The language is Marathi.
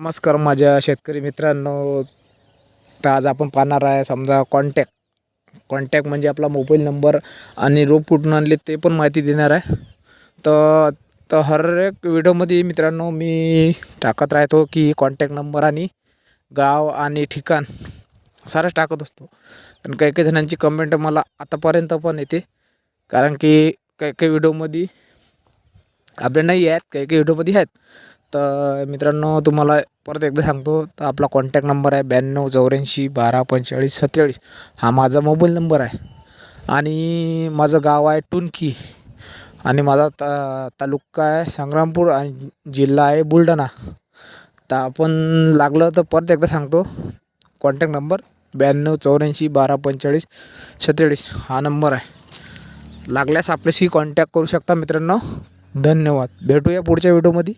नमस्कार माझ्या शेतकरी मित्रांनो. तर आज आपण पाहणार आहे समजा कॉन्टॅक्ट कॉन्टॅक्ट म्हणजे आपला मोबाईल नंबर आणि रोप कुठून आणले ते पण माहिती देणार आहे. तर तर हर एक व्हिडिओमध्ये मित्रांनो मी टाकत राहतो की कॉन्टॅक्ट नंबर आणि गाव आणि ठिकाण सारंच टाकत असतो. पण काही काही जणांची कमेंट मला आतापर्यंत पण येते. कारण की काही काही व्हिडिओमध्ये आपल्या नाही आहेत काही काही व्हिडिओमध्ये आहेत. तर मित्रांनो तुम्हाला परत एकदा सांगतो तर आपला कॉन्टॅक्ट नंबर आहे ब्याण्णव चौऱ्याऐंशी बारा पंचेचाळीस सत्तेचाळीस. हा माझा मोबाईल नंबर आहे. आणि माझं गाव आहे टुनकी. आणि माझा ता तालुका आहे संग्रामपूर आणि जिल्हा आहे बुलढाणा. तर आपण लागलं तर परत एकदा सांगतो कॉन्टॅक्ट नंबर ब्याण्णव चौऱ्याऐंशी बारा पंचेचाळीस सत्तेचाळीस. हा नंबर आहे. लागल्यास आपल्याशी कॉन्टॅक्ट करू शकता मित्रांनो. धन्यवाद. भेटूया पुढच्या व्हिडिओमध्ये